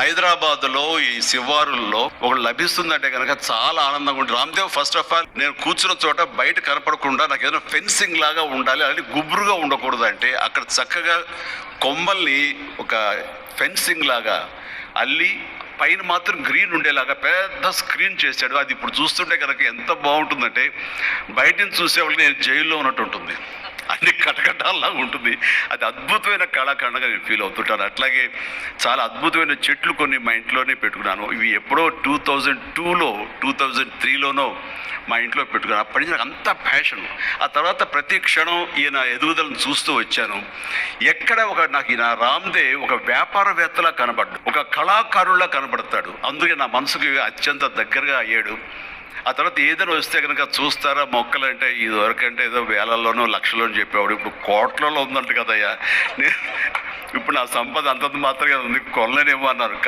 హైదరాబాద్లో ఈ శివారుల్లో ఒకటి లభిస్తుందంటే కనుక చాలా ఆనందంగా ఉంటుంది. రామ్దేవ్ ఫస్ట్ ఆఫ్ ఆల్ నేను కూర్చున్న చోట బయట కనపడకుండా నాకు ఏదైనా ఫెన్సింగ్ లాగా ఉండాలి అలాగే గుబురుగా ఉండకూడదు అంటే అక్కడ చక్కగా కొమ్మల్ని ఒక ఫెన్సింగ్ లాగా అల్లి పైన మాత్రం గ్రీన్ ఉండేలాగా పెద్ద స్క్రీన్ చేశాడు. అది ఇప్పుడు చూస్తుంటే కనుక ఎంత బాగుంటుందంటే బయట నుంచి చూసేవాళ్ళు నేను జైల్లో ఉన్నట్టు ఉంటుంది. అన్ని కటకటాల్లాగా ఉంటుంది. అది అద్భుతమైన కళాఖండగా నేను ఫీల్ అవుతుంటాను. అట్లాగే చాలా అద్భుతమైన చెట్లు కొన్ని మా ఇంట్లోనే పెట్టుకున్నాను. ఇవి ఎప్పుడో టూ థౌజండ్ టూలో టూ థౌజండ్ త్రీలోనో మా ఇంట్లో పెట్టుకున్నాను. అప్పటి నుంచి నాకు అంత ప్యాషన్ ఆ తర్వాత ప్రతి క్షణం ఈయన ఎదుగుదలను చూస్తూ వచ్చాను. ఎక్కడ ఒక నాకు ఈయన రామ్దే ఒక వ్యాపారవేత్తలా కనబడ్డాడు ఒక కళాకారులా కనబడతాడు. అందుకే నా మనసుకి అత్యంత దగ్గరగా అయ్యాడు. ఆ తర్వాత ఏదైనా వస్తే కనుక చూస్తారా? మొక్కలు అంటే ఇది వరకంటే ఏదో వేలల్లోనో లక్షలోనో చెప్పేవాడు. ఇప్పుడు కోట్లలో ఉందంట కదయ్యా. నేను ఇప్పుడు నా సంపద అంతంత మాత్రమే ఉంది. కొనలేనేమో అన్నారు.